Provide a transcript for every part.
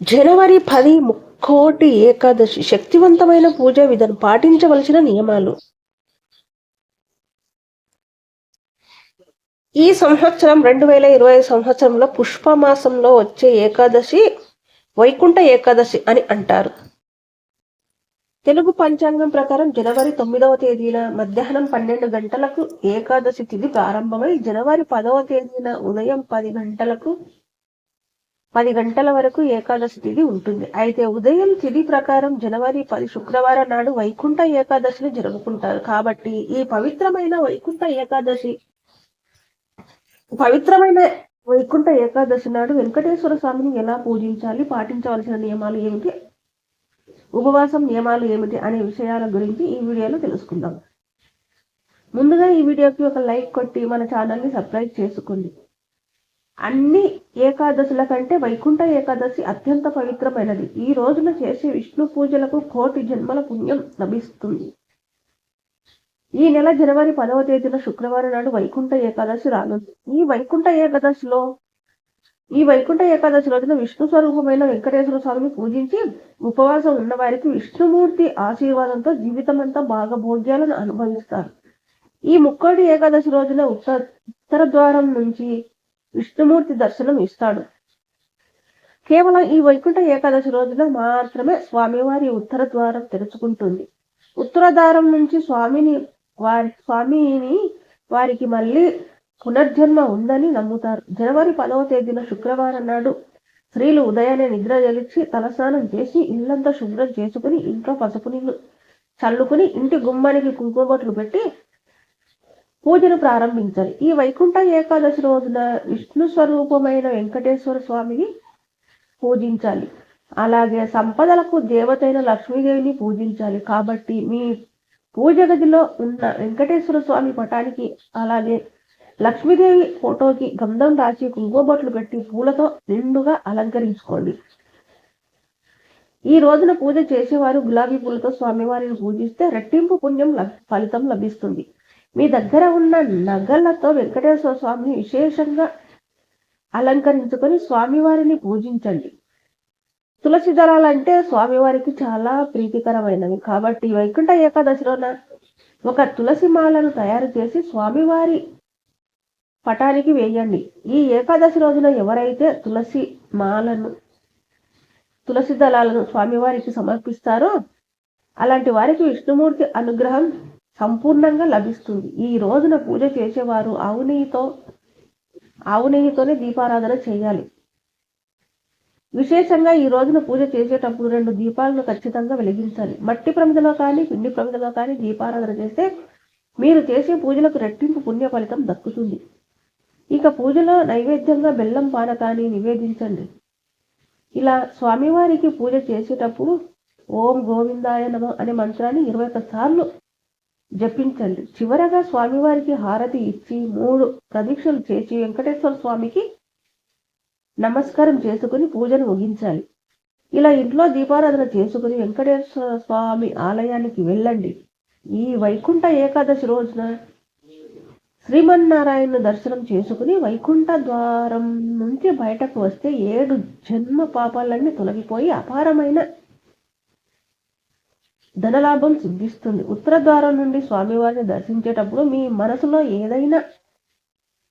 జనవరి పది ముక్కోటి ఏకాదశి. శక్తివంతమైన పూజా విధానం పాటించవలసిన నియమాలు. ఈ సంవత్సరం రెండు వేల ఇరవై సంవత్సరంలో పుష్పమాసంలో వచ్చే ఏకాదశి వైకుంఠ ఏకాదశి అని అంటారు. తెలుగు పంచాంగం ప్రకారం జనవరి తొమ్మిదవ తేదీన మధ్యాహ్నం పన్నెండు గంటలకు ఏకాదశి తిథి ప్రారంభమై జనవరి పదవ తేదీన ఉదయం పది గంటలకు పది గంటల వరకు ఏకాదశి తిథి ఉంటుంది. అయితే ఉదయం తిథి ప్రకారం జనవరి పది శుక్రవారం నాడు వైకుంఠ ఏకాదశిని జరుపుకుంటారు. కాబట్టి ఈ పవిత్రమైన వైకుంఠ ఏకాదశి పవిత్రమైన వైకుంఠ ఏకాదశి నాడు వెంకటేశ్వర స్వామిని ఎలా పూజించాలి పాటించవలసిన నియమాలు ఏమిటి ఉపవాసం నియమాలు ఏమిటి అనే విషయాల గురించి ఈ వీడియోలో తెలుసుకుందాం. ముందుగా ఈ వీడియోకి ఒక లైక్ కొట్టి మన ఛానల్ని సబ్స్క్రైబ్ చేసుకోండి. అన్ని ఏకాదశుల కంటే వైకుంఠ ఏకాదశి అత్యంత పవిత్రమైనది. ఈ రోజున చేసే విష్ణు పూజలకు కోటి జన్మల పుణ్యం లభిస్తుంది. ఈ నెల జనవరి పదవ తేదీన శుక్రవారం నాడు వైకుంఠ ఏకాదశి రానుంది. ఈ వైకుంఠ ఏకాదశిలో ఈ వైకుంఠ ఏకాదశి రోజున విష్ణు స్వరూపమైన వెంకటేశ్వర స్వామిని పూజించి ఉపవాసం ఉన్న వారికి విష్ణుమూర్తి ఆశీర్వాదంతో జీవితమంతా బాగా భోగ్యాలను అనుభవిస్తారు. ఈ ముక్కోటి ఏకాదశి రోజున ఉత్తర ఉత్తర ద్వారం నుంచి విష్ణుమూర్తి దర్శనం ఇస్తాడు. కేవలం ఈ వైకుంఠ ఏకాదశి రోజున మాత్రమే స్వామివారి ఉత్తర ద్వారం తెరుచుకుంటుంది. ఉత్తర ద్వారం నుంచి స్వామిని వారి స్వామిని వారికి మళ్ళీ పునర్జన్మ ఉందని నమ్ముతారు. జనవరి పదవ తేదీన శుక్రవారం నాడు స్త్రీలు ఉదయాన్నే నిద్ర జలిచి తలస్నానం చేసి ఇల్లంతా శుభ్రం చేసుకుని ఇంట్లో పసుపు నీళ్ళు చల్లుకుని ఇంటి గుమ్మానికి కుంకుమ బొట్లు పెట్టి పూజను ప్రారంభించాలి ఈ వైకుంఠ ఏకాదశి రోజున విష్ణు స్వరూపమైన వెంకటేశ్వర స్వామిని పూజించాలి. అలాగే సంపదలకు దేవతైన లక్ష్మీదేవిని పూజించాలి. కాబట్టి మీ పూజ గదిలో ఉన్న వెంకటేశ్వర స్వామి పటానికి అలాగే లక్ష్మీదేవి ఫోటోకి గంధం రాసి కుంకుమబొట్లు పెట్టి పూలతో నిండుగా అలంకరించుకోండి. ఈ రోజున పూజ చేసేవారు గులాబీ పూలతో స్వామివారిని పూజిస్తే రెట్టింపు పుణ్యం ఫలితం లభిస్తుంది. మీ దగ్గర ఉన్న నగలతో వెంకటేశ్వర స్వామిని విశేషంగా అలంకరించుకొని స్వామివారిని పూజించండి. తులసి దళాలంటే స్వామివారికి చాలా ప్రీతికరమైనవి. కాబట్టి వైకుంఠ ఏకాదశిలోన ఒక తులసి మాలను తయారు చేసి స్వామివారి పటానికి వేయండి. ఈ ఏకాదశి రోజున ఎవరైతే తులసి మాలను తులసి దళాలను స్వామివారికి సమర్పిస్తారో అలాంటి వారికి విష్ణుమూర్తి అనుగ్రహం సంపూర్ణంగా లభిస్తుంది. ఈ రోజున పూజ చేసేవారు ఆవు నెయ్యితో ఆవు నెయ్యితోనే దీపారాధన చేయాలి. విశేషంగా ఈ రోజున పూజ చేసేటప్పుడు రెండు దీపాలను ఖచ్చితంగా వెలిగించాలి. మట్టి ప్రమిదలో కానీ పిండి ప్రమిదలో కానీ దీపారాధన చేస్తే మీరు చేసే పూజలకు రెట్టింపు పుణ్య ఫలితం దక్కుతుంది. ఇక పూజలో నైవేద్యంగా బెల్లం పానకాన్ని నివేదించండి. ఇలా స్వామివారికి పూజ చేసేటప్పుడు ఓం గోవిందాయ నమ అనే మంత్రాన్ని ఇరవై ఒక్క సార్లు జపించండి. చివరగా స్వామివారికి హారతి ఇచ్చి మూడు ప్రదీక్షలు చేసి వెంకటేశ్వర స్వామికి నమస్కారం చేసుకుని పూజను ముగించాలి. ఇలా ఇంట్లో దీపారాధన చేసుకుని వెంకటేశ్వర స్వామి ఆలయానికి వెళ్ళండి. ఈ వైకుంఠ ఏకాదశి రోజున శ్రీమన్నారాయణ దర్శనం చేసుకుని వైకుంఠ ద్వారం నుంచి బయటకు వస్తే ఏడు జన్మ పాపాలన్నీ తొలగిపోయి అపారమైన ధనలాభం సిద్ధిస్తుంది. ఉత్తర ద్వారం నుండి స్వామివారిని దర్శించేటప్పుడు మీ మనసులో ఏదైనా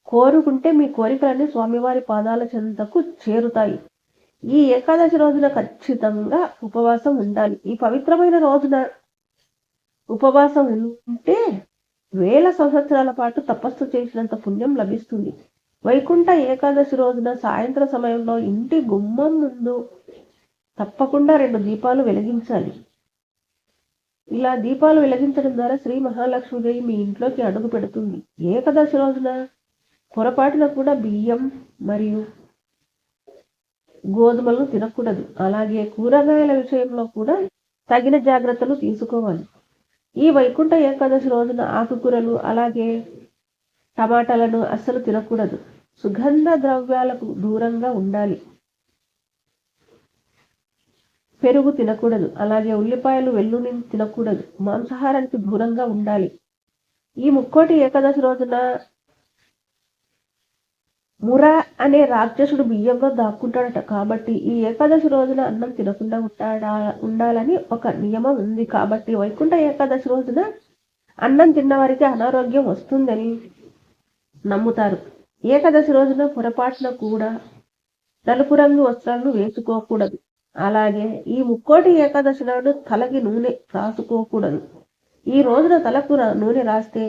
కోరుకుంటే మీ కోరికలన్నీ స్వామివారి పాదాల చెంతకు చేరుతాయి. ఈ ఏకాదశి రోజున ఖచ్చితంగా ఉపవాసం ఉండాలి. ఈ పవిత్రమైన రోజున ఉపవాసం ఉంటే వేల సంవత్సరాల పాటు తపస్సు చేసినంత పుణ్యం లభిస్తుంది. వైకుంఠ ఏకాదశి రోజున సాయంత్ర సమయంలో ఇంటి గుమ్మం ముందు తప్పకుండా రెండు దీపాలు వెలిగించాలి. ఇలా దీపాలు వెలిగించడం ద్వారా శ్రీ మహాలక్ష్మీదేవి మీ ఇంట్లోకి అడుగు పెడుతుంది. ఏకదశి రోజున పొరపాటున కూడా బియ్యం మరియు గోధుమలను తినకూడదు. అలాగే కూరగాయల విషయంలో కూడా తగిన జాగ్రత్తలు తీసుకోవాలి. ఈ వైకుంఠ ఏకాదశి రోజున ఆకుకూరలు అలాగే టమాటాలను అస్సలు తినకూడదు. సుగంధ ద్రవ్యాలకు దూరంగా ఉండాలి. పెరుగు తినకూడదు. అలాగే ఉల్లిపాయలు వెల్లుల్లిని తినకూడదు. మాంసాహారానికి దూరంగా ఉండాలి. ఈ ముక్కోటి ఏకాదశి రోజున మురా అనే రాక్షసుడు బియ్యంలో దాక్కుంటాడట. కాబట్టి ఈ ఏకాదశి రోజున అన్నం తినకుండా ఉంటాడా ఉండాలని ఒక నియమం ఉంది. కాబట్టి వైకుంఠ ఏకాదశి రోజున అన్నం తిన్న వారికి అనారోగ్యం వస్తుందని నమ్ముతారు. ఏకాదశి రోజున పొరపాటున కూడా నలుపు రంగు వస్త్రాలను వేసుకోకూడదు. అలాగే ఈ ముక్కోటి ఏకాదశి నాడు తలకి నూనె రాసుకోకూడదు. ఈ రోజున తలకు నూనె రాస్తే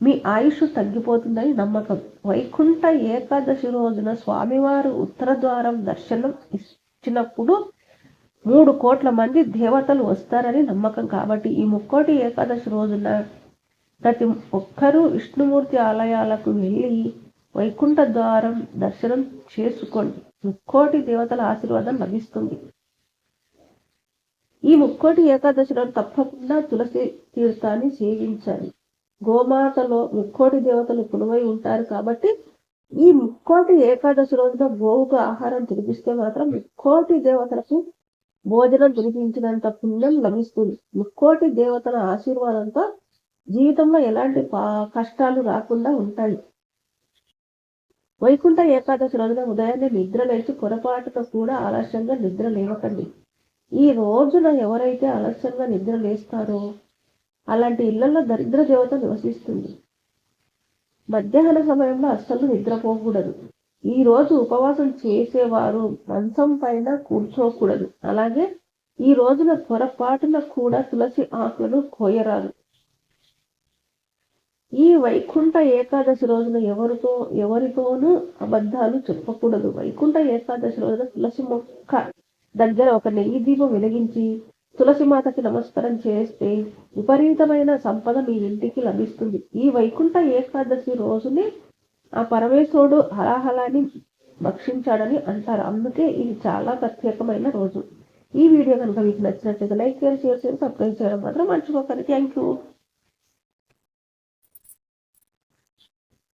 మీ ఆయుష్ తగ్గిపోతుందని నమ్మకం. వైకుంఠ ఏకాదశి రోజున స్వామివారు ఉత్తర ద్వారం దర్శనం ఇచ్చినప్పుడు మూడు కోట్ల మంది దేవతలు వస్తారని నమ్మకం. కాబట్టి ఈ ముక్కోటి ఏకాదశి రోజున ప్రతి ఒక్కరూ విష్ణుమూర్తి ఆలయాలకు వెళ్ళి వైకుంఠ ద్వారం దర్శనం చేసుకోండి. ముక్కోటి దేవతల ఆశీర్వాదం లభిస్తుంది. ఈ ముక్కోటి ఏకాదశిలో తప్పకుండా తులసి తీర్థాన్ని సేవించాలి. గోమాతలో ముక్కోటి దేవతలు కొలువై ఉంటారు కాబట్టి ఈ ముక్కోటి ఏకాదశి రోజున గోవుకు ఆహారం తినిపిస్తే మాత్రం ముక్కోటి దేవతలకు భోజనం తినిపించినంత పుణ్యం లభిస్తుంది. ముక్కోటి దేవతల ఆశీర్వాదంతో జీవితంలో ఎలాంటి పా- కష్టాలు రాకుండా ఉంటాయి. వైకుంఠ ఏకాదశి రోజున ఉదయాన్నే నిద్ర లేచి పొరపాటుతో కూడా ఆలస్యంగా నిద్ర లేవకండి. ఈ రోజున ఎవరైతే ఆలస్యంగా నిద్ర లేస్తారో అలాంటి ఇళ్ళలో దరిద్ర దేవత నివసిస్తుంది. మధ్యాహ్న సమయంలో అస్సలు నిద్రపోకూడదు. ఈ రోజు ఉపవాసం చేసేవారు మంచం పైన కూర్చోకూడదు. అలాగే ఈ రోజున పొరపాటున కూడా తులసి ఆకులను కోయరాదు. ఈ వైకుంఠ ఏకాదశి రోజున ఎవరితో ఎవరితోనూ అబద్ధాలు చెప్పకూడదు. వైకుంఠ ఏకాదశి రోజున తులసి మొక్క దగ్గర ఒక నెయ్యి దీపం వెలిగించి తులసి మాతకి నమస్కారం చేస్తే విపరీతమైన సంపద మీ ఇంటికి లభిస్తుంది. ఈ వైకుంఠ ఏకాదశి రోజునే ఆ పరమేశ్వరుడు హలాహలాన్ని భక్షించాడని అంటారు. అందుకే ఇది చాలా ప్రత్యేకమైన రోజు. ఈ వీడియో కనుక మీకు నచ్చినట్లయితే లైక్ చేసి షేర్ చేసి సబ్స్క్రైబ్ చేయడం మాత్రం మర్చిపోకండి. Thank you.